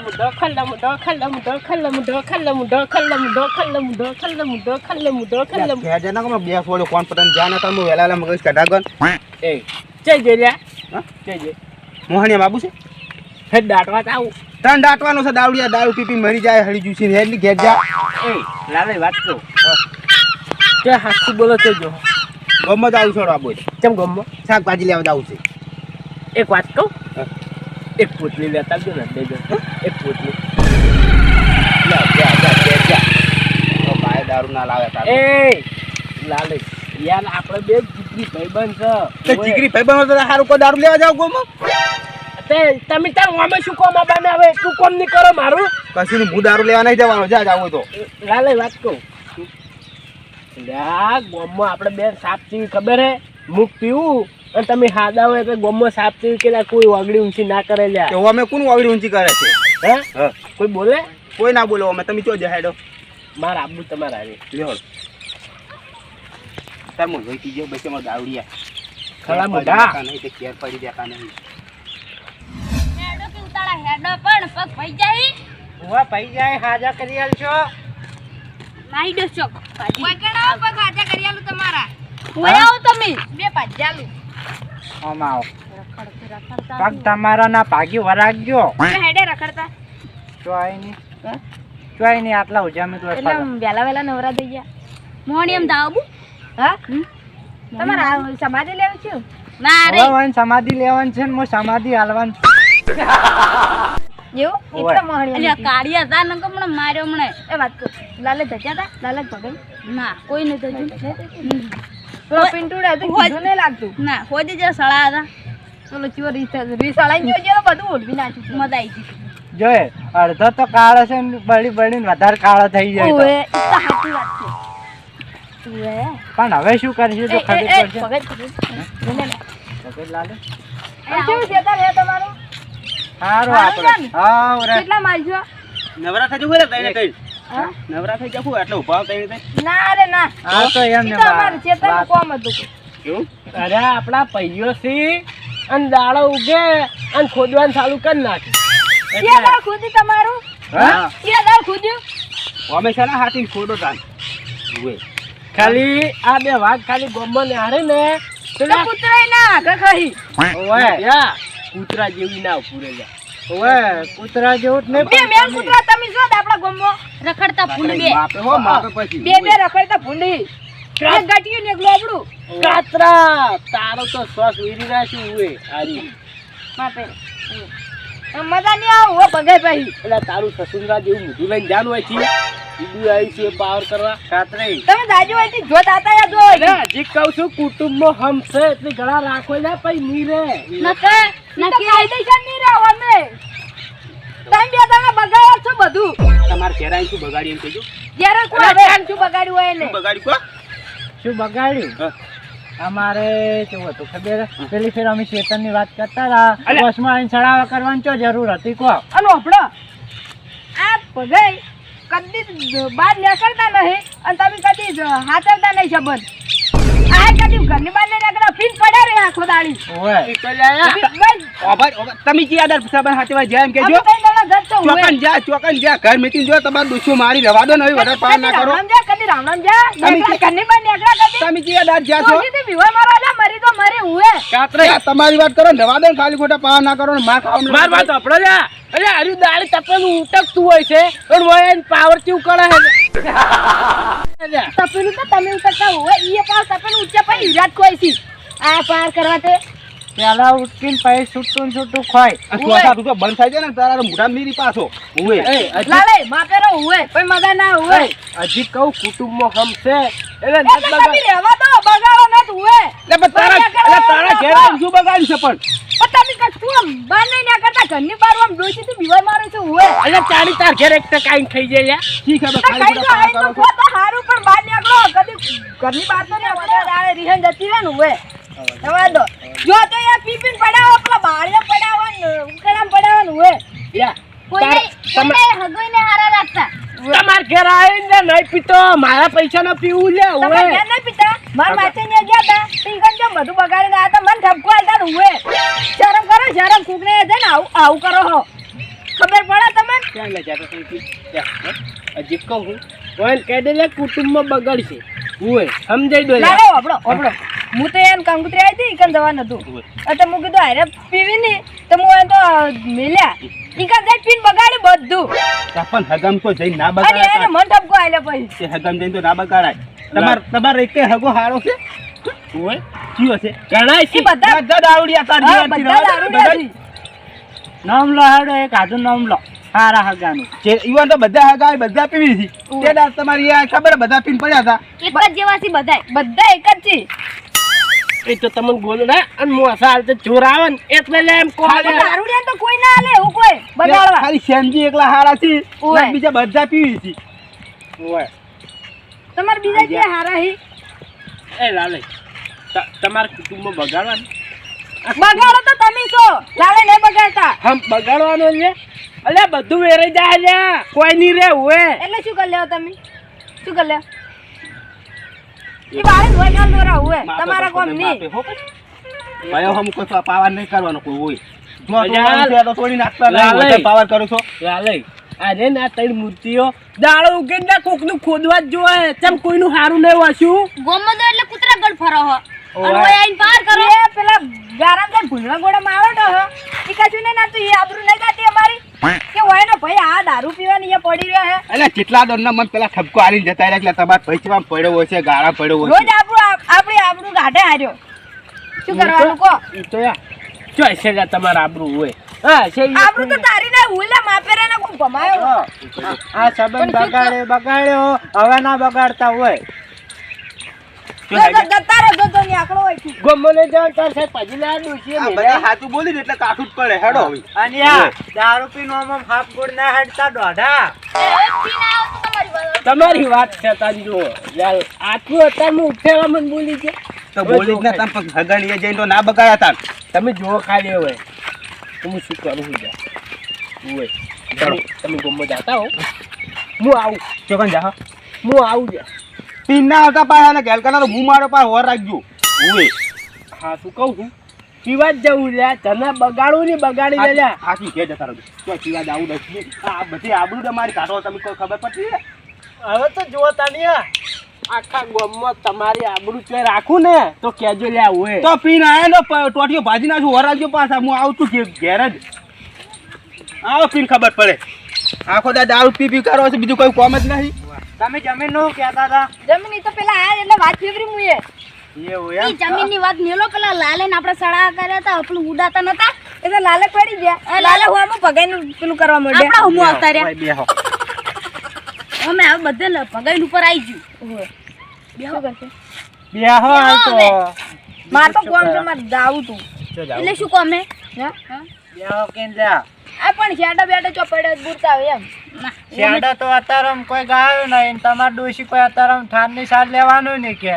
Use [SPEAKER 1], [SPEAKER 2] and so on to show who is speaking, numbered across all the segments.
[SPEAKER 1] મુઢો ખલ્લા મુઢો ખલ્લા મુઢો ખલ્લા મુઢો ખલ્લા મુઢો ખલ્લા મુઢો ખલ્લા મુઢો ખલ્લા મુઢો ખલ્લા મુઢો ખલ્લા મુઢો
[SPEAKER 2] ઘેર જઈને બે ફોડો પતંગ જાને તો હું વેલા મગજ કઢાગન
[SPEAKER 1] એ લ્યા
[SPEAKER 2] હા?
[SPEAKER 1] જઈ જઈ
[SPEAKER 2] મોહણીયા બાબુ છે
[SPEAKER 1] હે દાટવા તાવ આવું
[SPEAKER 2] તન દાટવાનો છે દાવડિયા દારૂ પી પી મરી જાય હળી જુસી એટલી ઘેર જા
[SPEAKER 1] એ લાલે વાત તો તે હાથથી બોલો તે જો
[SPEAKER 2] ગમમાં આવું છોડવા બોલ
[SPEAKER 1] કેમ ગમો
[SPEAKER 2] શાકભાજી લેવા છે
[SPEAKER 1] એક વાત કહું. એક પોટલી લેતા આવજો ને એક પોટલી
[SPEAKER 2] ભાઈ દારૂ ના લાવે
[SPEAKER 1] એ લાલે. યાર આપણે બે જીગરી ભાઈબંધ છે.
[SPEAKER 2] તો તો સારું કોઈ દારૂ લેવા જાવ ગોમાં
[SPEAKER 1] તમે તાર અમે શું કોમ હવે તું કોમ નહીં કરો મારું?
[SPEAKER 2] કશું હું દારૂ લેવા નહીં જવાનો જા જાવ તો.
[SPEAKER 1] લાલે વાત કહું. લ્યા ગોમમાં આપણે બે સાપ ચીવી ખબર હે? મુખ પીવું અને તમે હાદા હોય તો ગોમમાં સાપ ચીવી કે કોઈ વાગડી ઊંચી ના કરે લ્યા.
[SPEAKER 2] તો અમે કોણ વાગડી ઊંચી કરે છે?
[SPEAKER 1] હે? કોઈ બોલે?
[SPEAKER 2] કોઈ ના બોલો અમે તમે ચો જહાડો?
[SPEAKER 1] માર આબુ તમારા હારે.
[SPEAKER 2] લ્યો તાર મો જોઈ કીજો બસ માર દાવડિયા
[SPEAKER 1] ખરા
[SPEAKER 2] પડી
[SPEAKER 1] મોઢા.
[SPEAKER 2] નહીં તે કેર પડી દેખા નહીં.
[SPEAKER 3] હેડો કે ઉતાળા હેડો પણ પગ ભઈ જાય.
[SPEAKER 1] ઉવા ભઈ જાય હાજા કરી આલશો?
[SPEAKER 3] નાઈ દો ચોક કોઈ કેડા પગ હાજા કરી આલું તમારા. ઓય આવો તમે. બે પાજાલું
[SPEAKER 1] આમાં પગ તમારા ના ભાગી વરાગજો.
[SPEAKER 3] હેડે રખડતા.
[SPEAKER 1] ચોયની ચોયની આટલા ઉજામે તો
[SPEAKER 3] એટલે વેલા વેલા નવરા થઈ ગયા. મોણી એમ હા? તમારા સમાધિ લેવું છું? ના રે.
[SPEAKER 1] હવે સમાધિ લેવાનું છે ને મો સમાધિ હાલવાનું
[SPEAKER 3] મને માર્યો હમણાં એ વાત કર. લાલે ધજા હતા? લાલે ભગન ના કોઈ નહીં ધજ્યું પેલો પિંટુડા તો કીધું નહીં લાગતું. ના હોદી જે સળા હતા. ચલો ચીવો રીસ રીસ ગયો છે બધું ઉડવી નાખ્યું મજા આવી ગઈ.
[SPEAKER 1] જોયે અડધો તો કાળો છે ને બળી બળીને વધારે કાળો થઈ જાય તો.
[SPEAKER 3] ઓવે એ તો સાચી વાત છે.
[SPEAKER 1] પણ હવે શું કરીશું? તો ખબર પડશે
[SPEAKER 3] પગજ
[SPEAKER 1] લાલે.
[SPEAKER 3] કેવું ખેતર છે તમારું?
[SPEAKER 1] સારું
[SPEAKER 3] સારું
[SPEAKER 1] આપણે
[SPEAKER 3] છે કેટલા માલજો
[SPEAKER 2] નવરા થઈ જવું તઈને કઈ? નવરા થઈ જવું એટલે ઊભા થઈ તઈ
[SPEAKER 3] ના રે ના.
[SPEAKER 1] આ તો એમ ને
[SPEAKER 3] તો અમારું ખેતરનું કોમ હતું.
[SPEAKER 2] કેવું?
[SPEAKER 1] અરે આપણા પૈયો સી અને દાડો ઉગે અને ખોદવાનું ચાલુ કરી નાખે.
[SPEAKER 3] કે દાળ ખોદી તમારું?
[SPEAKER 2] હા?
[SPEAKER 3] કે દાળ ખોદ્યું?
[SPEAKER 2] અમે છે ને હાથી ખોડો તાન ઉવે
[SPEAKER 1] ખાલી આ બે વાઘ ખાલી ગોમ્બો ને હારે ને
[SPEAKER 3] તો કૂતરાય ના આગળ ખાઈ
[SPEAKER 1] ઓવે યા કૂતરા જેવી ના પૂરે જા ઓવે કૂતરા જેવું જ નહીં
[SPEAKER 3] બે મેન કૂતરા તમે જો આપડા ગોમો રખડતા ભૂંડ બે.
[SPEAKER 2] માપે હો માપે પછી.
[SPEAKER 3] બે બે રખડતા ભૂંડી. ટ્રક ગટિયું ને એક લોબડું
[SPEAKER 1] કાતરા તારો તો શ્વાસ વીરી રાશી ઉવે હારી.
[SPEAKER 3] માપે મજા નહીં આવ હો ભગે ભાઈ
[SPEAKER 1] એટલે તારું સસુંદરા જેવું મોઢું લઈને જાન હોય છે. બીજું આવી છે પાવર કરવા. કાતરે
[SPEAKER 3] તમે દાજુ હોય જો આતા યા જો
[SPEAKER 1] અરે જે કહું છું કુટુંબમાં હમશે એટલે ઘણા રાખો ને પછી નીરે રે.
[SPEAKER 3] નકે આઈ દઈ નહીં નીરે અમે. તમે બે તમે બગાડો છો બધું.
[SPEAKER 2] તમારે ઘેર શું બગાડી એમ કહેજો.
[SPEAKER 3] જ્યારે કોઈ શું બગાડ્યું હોય ને
[SPEAKER 2] શું કો
[SPEAKER 1] શું બગાડ્યું
[SPEAKER 2] હા.
[SPEAKER 1] અમારે કેવું હતું ખબર? પેલી ફેર અમે ચેતનની વાત કરતા હતા. બસમાં આવીને ચડાવવા કરવાની ચો જરૂર હતી કો
[SPEAKER 3] અને ઓફળો આ ભગાઈ કદી બહાર નીકળતા નહીં અને તમે કદી જ હાથવતા નહીં સંબંધ આ કદી ઘરની બહાર નહીં ફીન પડ્યા રે આખો દાડી.
[SPEAKER 2] ઓય. તમે જે આદર સાબન હાથે જાય
[SPEAKER 3] જેમ દાડા હોય.
[SPEAKER 2] ચોકન જા ચોકન જા ઘર મેચીને જો તમાર દુશ્મન મારી રવા દો ને વધારે પાર ના કરો.
[SPEAKER 3] સમજા કદી રામરામ જા.
[SPEAKER 2] તમે
[SPEAKER 3] ઘરની બહાર નીકળ્યા કદી.
[SPEAKER 2] તમે જે આદર જા છો.
[SPEAKER 3] કદી વિવાહ મારા એટલે મરી તો મરે હુએ.
[SPEAKER 2] કાતરે. તમારી વાત કરો રવા દો ખાલી ખોટા પાર ના કરો ને માર ખાવ
[SPEAKER 1] માર વાત આપણો જા. અરે આર્યું દાળ તપેલું ઉટકતું હોય છે. પણ વય પાવર કેવું કરે છે?
[SPEAKER 3] તપેલું તો તમે ઉતરતા હોય. એ પાર તપેલું ઉચ્ચા પડી વિરાટ કોઈ છે આ પાર કરવા તે
[SPEAKER 1] પેલા ઉઠીને પછી છૂટું છૂટું ખોય.
[SPEAKER 2] ચોથા તું તો બંધ થાય છે ને તારા મોટા મીરી પાછો. ઉવે.
[SPEAKER 3] લાલે માપેરો ઉવે કોઈ મજા ના
[SPEAKER 1] ઉવે. હજી કહું કુટુંબમાં હમ છે
[SPEAKER 3] એટલે
[SPEAKER 1] નત
[SPEAKER 3] બગા રહેવા
[SPEAKER 2] બગાડ્યું છે પણ?
[SPEAKER 3] બાર નહીં કરતા? ઘરની બાર આમ ડોસી થી બીવાય મારે છે
[SPEAKER 1] એટલે તારી તાર ઘેર
[SPEAKER 3] તો કાઈ
[SPEAKER 2] થઈ
[SPEAKER 3] જાય તો હારું પણ બહાર ઘરની બાર તો ને વધારે રિહન જતી રહે ને જવા દો જો તો યાર પીપીન પડાવો પેલા બાળીઓ પડાવો ને ઉકળામ પડાવો ને હુએ
[SPEAKER 1] લ્યા.
[SPEAKER 3] કોઈને કોઈને હગોઈને હારા રાખતા.
[SPEAKER 1] તમાર ઘેર આવીને નહીં પીતો મારા પૈસા ના પીવું લે
[SPEAKER 3] તમે
[SPEAKER 1] ઓવે.
[SPEAKER 3] ઘેર નહીં પીતા? મારા માથે ને ગયા હતા તો ઈ બધું બગાડીને આ તો મને ઠપકો આલતા હુએ શરમ કરો શરમ કુકને છે ને આવું આવું કરો હો. ખબર પડે
[SPEAKER 1] ક્યાં લઈ જતો તું હજી કહું હું. કહી દે લે કુટુંબમાં બગડશે. હોય સમજાઈ દો લે.
[SPEAKER 3] આપણો આપણો હું તો એમ કંકુતરી આવી હતી ઈકન જવાનું હતું. એટલે હું કીધું હારે પીવી તો હું એ તો મેલ્યા. ઈકન જઈ પીન બગાડી બધું.
[SPEAKER 2] પણ હગમ તો જઈ ના બગાડાય
[SPEAKER 3] એને મન ધબકો આલે પછી.
[SPEAKER 2] હગમ જઈ તો ના બગાડાય. તમાર તમાર એક હગો હારો છે?
[SPEAKER 1] ઓય.
[SPEAKER 2] કયો છે?
[SPEAKER 1] ગણાય છે.
[SPEAKER 3] બધા
[SPEAKER 2] બધા દાવડિયા તાર
[SPEAKER 3] બધા. દારૂડિયા
[SPEAKER 4] નામ લો હાડો એક આધું નામ લો હારા હગાનું.
[SPEAKER 2] જે ઈવન તો બધા હગા બધા પીવી હતી તે દાડ તમારી આ ખબર બધા પીન પડ્યા હતા
[SPEAKER 3] એક જ જેવા છે બધાય. બધા એક જ છે.
[SPEAKER 1] એ તો તમને બોલો ને અને મોસા હાલ તો ચોર આવે ને એટલે લે એમ કહો
[SPEAKER 3] પણ દારૂડિયા તો કોઈ ના આલે એવું કોઈ બગાડવા
[SPEAKER 2] ખાલી શ્યામજી એકલા હારા છે
[SPEAKER 3] ઓય.
[SPEAKER 2] ને બીજા બધા પીવી હતી
[SPEAKER 1] હોય
[SPEAKER 3] તમારે બીજા જે હારા હી?
[SPEAKER 1] એ લાલે તમારા કુટુંબમાં બગાડવાનું?
[SPEAKER 3] બગાડો તો તમે છો લાલે નહીં બગાડતા.
[SPEAKER 1] હમ બગાડવાનો છે? અલે બધું વેરાઈ જાય લે કોઈ નહીં રે હોય.
[SPEAKER 3] એટલે શું કરી લેવો તમે? શું કરી લેવો? એ બાળક હોય કાલ દોરા હોય. તમારા કોમ નહીં
[SPEAKER 2] ભાઈ. હમ કોઈ પાવર નહીં કરવાનો કોઈ હોય. જો
[SPEAKER 1] અજાલ.
[SPEAKER 2] તોડવાનું છે તો તોડી નાખતા નહીં,
[SPEAKER 1] લાલે.
[SPEAKER 2] વધારે પાવર કરો છો.
[SPEAKER 1] લાલે અરે ના ત્રણ મૂર્તિઓ દાડો ઉગીને ના કોકનું ખોદવા જ જોવે. કોઈનું સારું નહીં વાંચ્યું
[SPEAKER 3] ગોમો એટલે કૂતરા ગળ ફરો હો. પાર કરો. પેલા ગારામ ભૂલવા ગોળા માવટો હો. ઈ કશું નહીં નાતું એ આબરૂ નહીં જાતી અમારી. કે હોય ને ભાઈ આ દારૂ પીવાની એ પડી રહ્યો હે.
[SPEAKER 2] એટલે જેટલા દોડના મન પેલા ઠપકો આલીને જતા રહ્યા એટલે તમારા પૈસા પડ્યો હોય છે ગાળા પડ્યો હોય
[SPEAKER 3] રોજ આપણું આપ- આપણી આબરૂ ગાઢે હાર્યો. શું કરવાનું કો
[SPEAKER 1] ઈ તો યાર ચોય છે તમારા આબરૂ હોય. હા છે
[SPEAKER 3] આબરું તો તારી ને ઉલા માપે રે ને કોઈ ભમાયો?
[SPEAKER 4] આ સંબંધ બગાડે બગાડ્યો. હવે ના બગાડતા હોય
[SPEAKER 3] જો જો જતા રહો જો જો ની આંકડો હોય છે
[SPEAKER 1] ગમને જાણ તાર સાહેબ પછી લે ડોશીએ
[SPEAKER 2] આ બધા હાથું બોલી એટલે કાઠું જ પડે હેડો હવે.
[SPEAKER 4] અને દારૂ પીનો આમ હાફ ગોળ ના હેડતા દોઢા.
[SPEAKER 1] તમારી વાત. છે યાર આટલું બોલી છે.
[SPEAKER 2] તો બોલી જ ના તમે હગાણીએ જઈને તો ના બગાડ્યા તા
[SPEAKER 1] તમે જુઓ ખાલી હવે. તો હું શું કરું છું જા હોય તમે તમે ગમો જાતા હો. હું આવું.
[SPEAKER 2] ચોકન જા
[SPEAKER 1] હું આવું જા.
[SPEAKER 2] પીન ના આવતા પાયા અને ગેલકાના તો હું મારો પા હોર રાખજો. ઉવે.
[SPEAKER 1] હા શું કહું છું? પીવા જ જવું લ્યા તને બગાડું નહીં બગાડી દે લ્યા
[SPEAKER 2] હાથી કે જતા રહો તો પીવા જાવું નથી. આ બધી આબરૂ તમારી કાઢો તમે કોઈ ખબર પડતી
[SPEAKER 1] હવે તો જોતા તને આખા ગામમાં તમારી આબરૂ ચોય રાખું ને તો કેજો લ્યા હોય
[SPEAKER 2] તો પીન આયા ને ટોટીઓ ભાજી નાખું હોર રાખજો પાછા. હું આવું છું ઘેર ઘેર જ. આવો પીન ખબર પડે. આખો દા દારૂ પી પી કરો છો બીજું કોઈ કોમ જ નહીં
[SPEAKER 4] તમે જમીનનું કહેતા હતા?
[SPEAKER 3] જમીન તો પેલા આયા એટલે વાત ફેવરી મુએ
[SPEAKER 4] એવું
[SPEAKER 3] ઈ જમીનની વાત મેલો પેલા લાલે ને આપણે સડા કર્યા હતા પેલું ઉડાતા નતા એટલે લાલે પડી ગયા. લાલે હું પેલું કરવા માંડ્યા. આપણે હું આવતા રહ્યા અમે હવે બધે લ- ઉપર આવી ગયું. બેહો કરશે
[SPEAKER 4] બેહો તો.
[SPEAKER 3] માર તો કોમ છે માર જાવું તું. એટલે શું કોમે હા?
[SPEAKER 4] બેહો કેમ જા?
[SPEAKER 3] આ પણ શેડા બેડા ચો પડે બુરતા હોય એમ.
[SPEAKER 4] શેડા તો અત્યારે કોઈ ગાયો નહીં તમારે ડોશી કોઈ અત્યારે ઠારની સાર લેવાનું નહીં કે.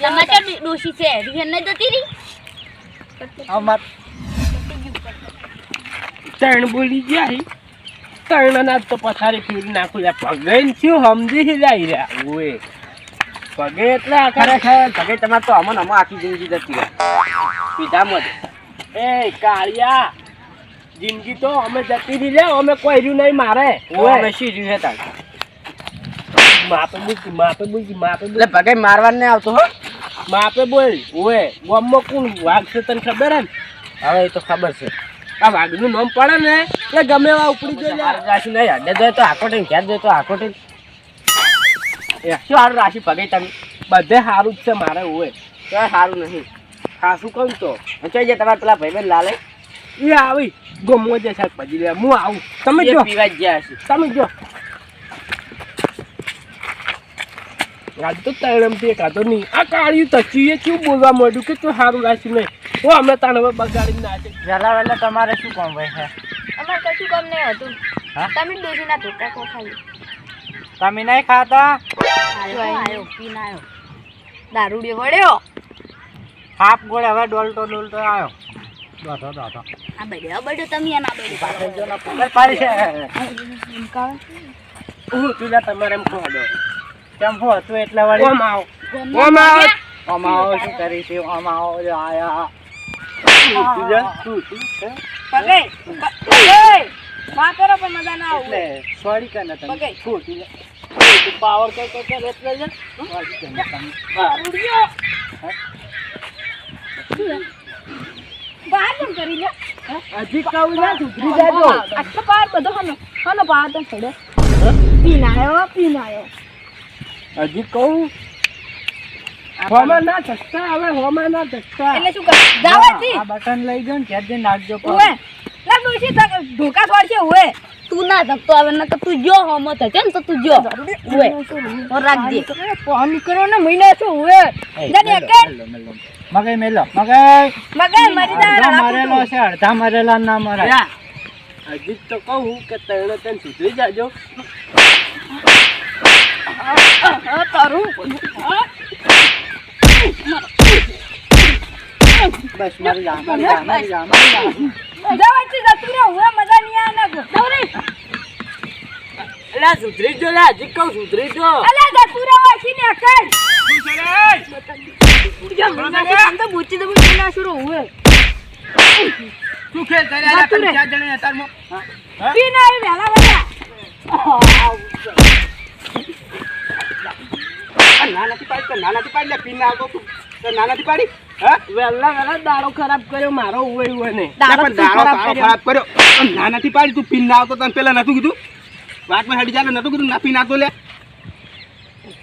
[SPEAKER 3] સમાચાર ડોશી છે રિહન નહીં જતી રહી?
[SPEAKER 4] અમાર
[SPEAKER 1] ત્રણ બોલી ગયા હી ત્રણ ના તો પથારી ફીર નાખું લે પગે શું સમજી હી જાય રહ્યા ઓએ પગે એટલે આખરે
[SPEAKER 2] ખાય પગે તમારે તો અમન અમો આખી જિંદગી જતી રહે. પીધા મત.
[SPEAKER 1] એ કાળિયા. જિંદગી તો અમે જતી રહી લે અમે કોઈ રહ્યું નહીં મારે. અમે
[SPEAKER 2] શી રહ્યું હતા
[SPEAKER 1] માપે બોલ માપે બોલ માપે બોલ.
[SPEAKER 2] ભગે મારવા ને આવતો હો.
[SPEAKER 1] માપે બોલ ઓએ ગામમાં કોણ વાઘ છે તને ખબર હે
[SPEAKER 2] હવે એ તો ખબર છે.
[SPEAKER 1] આ વાઘનું નામ પડે ને એટલે ગમે એવા ઉપડી જાય.
[SPEAKER 2] રાશિ નહીં અડે જોઈએ તો આખોટી ઘેર જોઈએ તો આખોટી શું સારું રાશિ પગે તમે?
[SPEAKER 1] બધે સારું જ છે મારે ઓય
[SPEAKER 2] તો સારું નહીં.
[SPEAKER 1] ખાસું કહું તો?
[SPEAKER 2] ચાલ જાય તમારે પેલા ભાઈ લાલે.
[SPEAKER 1] એ આવી. ગમો જે શાકભાજી લે હું આવું. તમે જો.
[SPEAKER 2] પીવા ગયા છે.
[SPEAKER 1] તમે જો. આજ તો તૈણમથી એક આતો નહીં. આ કાળિયું તચીએ કેવું બોલવા માંડ્યું કે તું સારું રાખ્યું નહીં. હું અમે તાણ હવે બગાડી નાખે
[SPEAKER 4] વહેલા વહેલા તમારે શું કામ છે?
[SPEAKER 3] અમાર કશું કામ નહીં હતું.
[SPEAKER 4] હા?
[SPEAKER 3] તમે ધોકા કો
[SPEAKER 4] તમે નહીં ખાતા?
[SPEAKER 3] પીન આયો દારૂડિયો વળ્યો.
[SPEAKER 4] હાફ ગોળે હવે ડોલતો ડોલતો આવ્યો. દોઢો દોઢો
[SPEAKER 3] આ તમે
[SPEAKER 4] પકડ પાડી છે.
[SPEAKER 1] હું. તુલા તમારે એમ કહો દો
[SPEAKER 4] કેમ હો હતું એટલે વળી?
[SPEAKER 1] ઓમ આવો. ઓમ આવો.
[SPEAKER 4] આમાં આવો શું કરી છે? આવો જો આયા.
[SPEAKER 1] તું તું, તું,
[SPEAKER 3] પગે પગે. માં કરો પણ મજા ના આવું.
[SPEAKER 4] એટલે સોરી કને તમે.
[SPEAKER 3] પગે.
[SPEAKER 4] છોટી
[SPEAKER 1] પાવર એટલે
[SPEAKER 4] સોરી કને તમે.
[SPEAKER 1] હા.
[SPEAKER 3] બહાર કેમ કરી લે.
[SPEAKER 1] હજી કહું ના સુધરી જાજો.
[SPEAKER 3] આટલો પાર બધો હનો હનો પાર તો છોડે પીન આયો પીન આયો
[SPEAKER 1] હજી કહું? હોમાં ના ધક્કા આવે હોમાં ના ધક્કા.
[SPEAKER 3] એટલે શું કર? જાવાથી
[SPEAKER 4] આ બટન લઈ ગયો ને ત્યાં જઈને નાખજો
[SPEAKER 3] ઓએ ના ડોશી ધોકા છોડશે હોય તું ના ધકતો આવે ના તો તું જો હમો થશે ને તો તું જો હોય તો રાખજે ફોન કરો ને મહિના છો
[SPEAKER 4] હોય
[SPEAKER 3] જાને
[SPEAKER 4] મેલો,
[SPEAKER 3] કે
[SPEAKER 4] મેલો, મેલો. મગજ મેલો
[SPEAKER 3] મરી દા
[SPEAKER 4] મરેલો છે. અડધા મરેલા ના મરાય.
[SPEAKER 1] યા, હજી તો કહું કે તને તને સુધરી જાજો.
[SPEAKER 3] તારું.
[SPEAKER 4] બસ મારી જા મારી જા મારી જા
[SPEAKER 3] જાવાથી જતું રહે ઓએ મજા નહીં આવે ના દોરી
[SPEAKER 1] એટલે સુધરી જો લા હજી કહું સુધરી જો
[SPEAKER 3] અલે જતું રહે વાસી ને
[SPEAKER 2] કઈ? હા? નાનાથી પાડી તો નાનાથી પાડી લે પીન ના આવતો તું નાનાથી પાડી.
[SPEAKER 1] દાડો ખરાબ કર્યો મારો ઉવે ઉવે ને
[SPEAKER 2] દાડો ખરાબ કર્યો. ના નાનાથી પાડી તું પીન ના આવતો તને પેલા નતું કીધું? વાતમાં હડી જાય નતું કીધું ના પીન આવતો લે.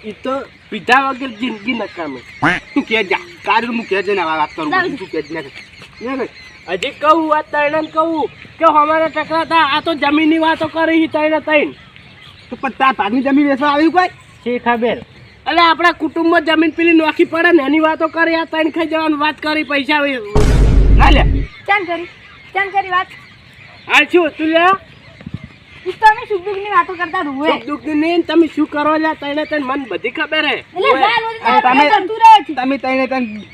[SPEAKER 1] એ તો પીધા વગર જિંદગી નકામે
[SPEAKER 2] તું કે જા. કાઢ હું કે જઈને આ વાત કરું તું કે જ ના
[SPEAKER 1] હજી કહું આ તૈણ કહું કે અમારે ટકરાતા આ તો જમીનની વાતો કરી તૈણ તૈણ.
[SPEAKER 2] તો પણ તાર ભાગની જમીન એસો આવ્યું કોઈ?
[SPEAKER 4] શી ખબર
[SPEAKER 1] એટલે આપણા કુટુંબમાં જમીન પેલી નોખી પડે ને એની વાતો કરી આ તૈણ ખાઈ જવાની વાત કરી પૈસા
[SPEAKER 2] ના લે.
[SPEAKER 3] ચાલ કરી ચાલ કરી વાત.
[SPEAKER 1] હાલ શું તું લે?
[SPEAKER 3] ઈ તો અમે સુખ વાતો કરતા રૂએ
[SPEAKER 1] સુખ દુઃખની નહીં તમે શું કરો લે? તૈણે તૈણ મન બધી ખબર હે.
[SPEAKER 2] તમે-
[SPEAKER 3] જતું રહે છે.
[SPEAKER 2] તમે તઈને તને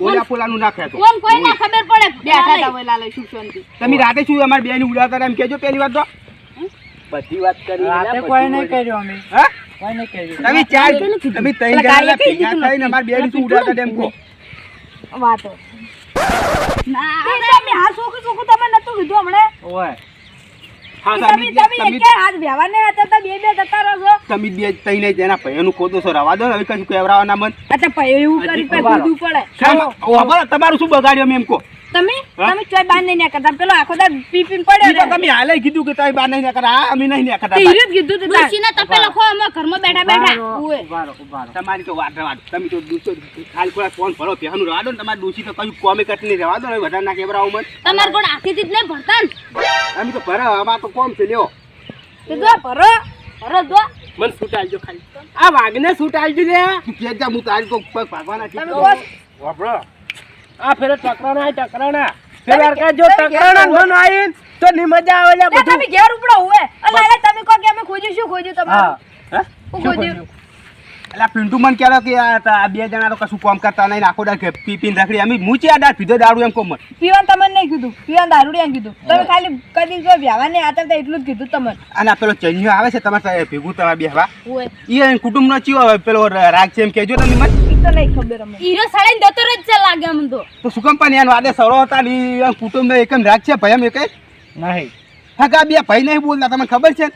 [SPEAKER 2] ઓલા પોલાનું ના ખેતો
[SPEAKER 3] કોણ કોઈ ના ખબર પડે. બેઠા તા ઓય લાલે સુખ શાંતિ
[SPEAKER 2] તમે રાતે શું અમારી બેન ઉડાવતા એમ કેજો પેલી વાત તો?
[SPEAKER 1] બધી વાત કરી
[SPEAKER 4] રાતે કોઈ નહીં કર્યું અમે.
[SPEAKER 2] હા? તમે ચાર તમે જણા
[SPEAKER 3] ગાયે
[SPEAKER 2] ભેગા થઈને અમારી
[SPEAKER 3] વાતો. ના તમે તમે નતું કીધું હમણે?
[SPEAKER 4] ઓય.
[SPEAKER 3] તમે બે બે જતા રહો છો.
[SPEAKER 2] તમે બે તઈને જેના ભયનું ખોદો છો રવા દો હવે કશું કેવરાવાના મન. તમારું શું બગાડ્યું એમ એમ કહો.
[SPEAKER 3] તમે? તમે ચોય બાર નહીં ના કરતા. પેલો આખો દા પી પી પડ્યો
[SPEAKER 2] તો તમે હાલે કીધું કે તમે બાર નહીં ના કરા અમે નહીં
[SPEAKER 3] ના કરતા. જ કીધું તું તાર.
[SPEAKER 4] ડોશીના તપે લખો
[SPEAKER 3] ઘરમાં બેઠા
[SPEAKER 4] માં
[SPEAKER 3] બેઠા.
[SPEAKER 4] બેઠા
[SPEAKER 3] ઉએ.
[SPEAKER 4] ઊભા રહો,
[SPEAKER 2] તમારી તો વાત વાત તમે તો દુસો ખાલી ખોરાક ફોન ભરો પહેવાનું રવા દો ને તમારી ડૂસી તો કયું કોમે કટ નહીં. રવા દો ને વધારે ના કેવરાવું ઉમર
[SPEAKER 3] તમારે કોણ આખી જીત નહીં ભરતા ને?
[SPEAKER 2] અમે તો ભરા આમાં તો કોમ છે લ્યો.
[SPEAKER 3] તે જો ભરો. ભરો જો.
[SPEAKER 1] મને છૂટ આલજો ખાલી. આ વાગને છૂટ આલજો લે
[SPEAKER 2] તું કે જા હું તારી કો પગ ભાગવાના છે.
[SPEAKER 1] વાપરો. આ ફેરે ટકરાણા ટકરાણા. ફેર કા જો ટકરાણા મન આઈન તો ની મજા આવે લે બધું.
[SPEAKER 3] તમે ઘેર ઉપડો ઉએ અલા તમે કહો કે અમે ખોજીશું શું ખોજ્યું
[SPEAKER 4] હા.
[SPEAKER 3] ખોજ્યું?
[SPEAKER 2] એટલે પિન્ટુ મને કહેલો કે આ બે જણા તો કશું કામ કરતા નહીં આખો દાડ પીપીને રખડી. અમે મૂચી આ દાડ પીધો દારૂ એમ કોમ
[SPEAKER 3] પીવાનું તમને નહીં કીધું. પીવાન એમ કીધું. તમે ખાલી કદી જો વ્યવહાર નહીં આતર એટલું જ કીધું તમને.
[SPEAKER 2] અને પેલો ચન્યો આવે છે તમારે ભેગું તમારે બેહવા. એ કુટુંબ નો ચિયો પેલો રાગ છે એમ કેજો તમે. મને
[SPEAKER 3] તો નહીં ખબર હીરો જતો જ છે લાગે અમને તો.
[SPEAKER 2] તો શું કામ પણ એનો હતા ને કુટુંબ એકમ રાગ છે ભાઈ એમ એક
[SPEAKER 4] નહીં.
[SPEAKER 2] હા બે ભાઈ નહીં બોલતા તમને ખબર છે?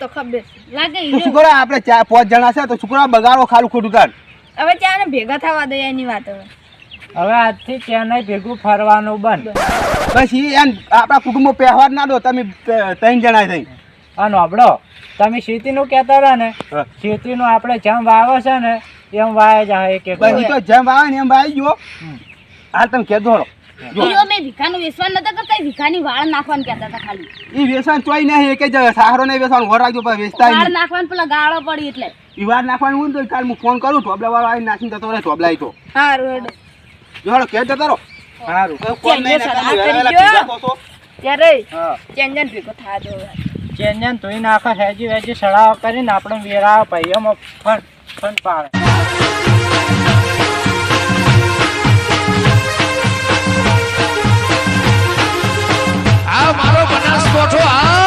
[SPEAKER 3] તો ખબર. લાગે
[SPEAKER 2] તો છોકરા આપણે ચાર પાંચ જણા છે તો છોકરા બગાડો ખાલું ખોટું તાર.
[SPEAKER 3] હવે ત્યાં ભેગા થવા દે એની વાત હવે.
[SPEAKER 4] હવે આજથી ચેન્નાઈ ભેગું ફરવાનું બંધ.
[SPEAKER 2] બસ એ એમ આપણા કુટુંબો પહેવાર ના દો તમે ત્રણ જણા થઈ.
[SPEAKER 4] અને આપણો તમે શેતીનું કહેતા રહ્યા ને. શેતીનું આપણે જેમ વાવે છે ને એમ વાય જાય કે એક
[SPEAKER 2] બસ જેમ વાવે ને એમ વાય ગયો. હાલ તમે કહેજો હળો. જો
[SPEAKER 3] ભીખાનું વેસવાન નતા કરતા ભીખાની વાળ નાખવાનું કહેતા હતા ખાલી.
[SPEAKER 2] ઈ વેચાણ ચોઈ નહીં એક જ સહારો નહીં વેચવાનું વર રાખજો પણ વેચતા
[SPEAKER 3] વાળ નાખવાનું પેલા ગાળો પડી એટલે.
[SPEAKER 2] ઈ વાર નાખવાનું હોય તો કાલ હું ફોન કરું ટોબલા વાળો આવીને નાખીને જતો રહે ટોબલા તો
[SPEAKER 3] હારું
[SPEAKER 2] જો હળો કહેજો તારો.
[SPEAKER 4] સારું
[SPEAKER 2] કોણ નહીં
[SPEAKER 3] ચેન્જો
[SPEAKER 2] નાખતા,
[SPEAKER 3] સલાહ
[SPEAKER 2] વહેલા
[SPEAKER 3] કરી
[SPEAKER 2] વહેલા
[SPEAKER 3] જો.
[SPEAKER 2] ભેગા થશો.
[SPEAKER 3] ત્યારે ચેન્જન દો.
[SPEAKER 4] ચેન્જન તોય નાખો હેજી વેજી સડાવ કરીને આપણે વેરા ભાઈઓમાં ફન ફન પાડે.
[SPEAKER 5] મારો બનાસકોઠો આ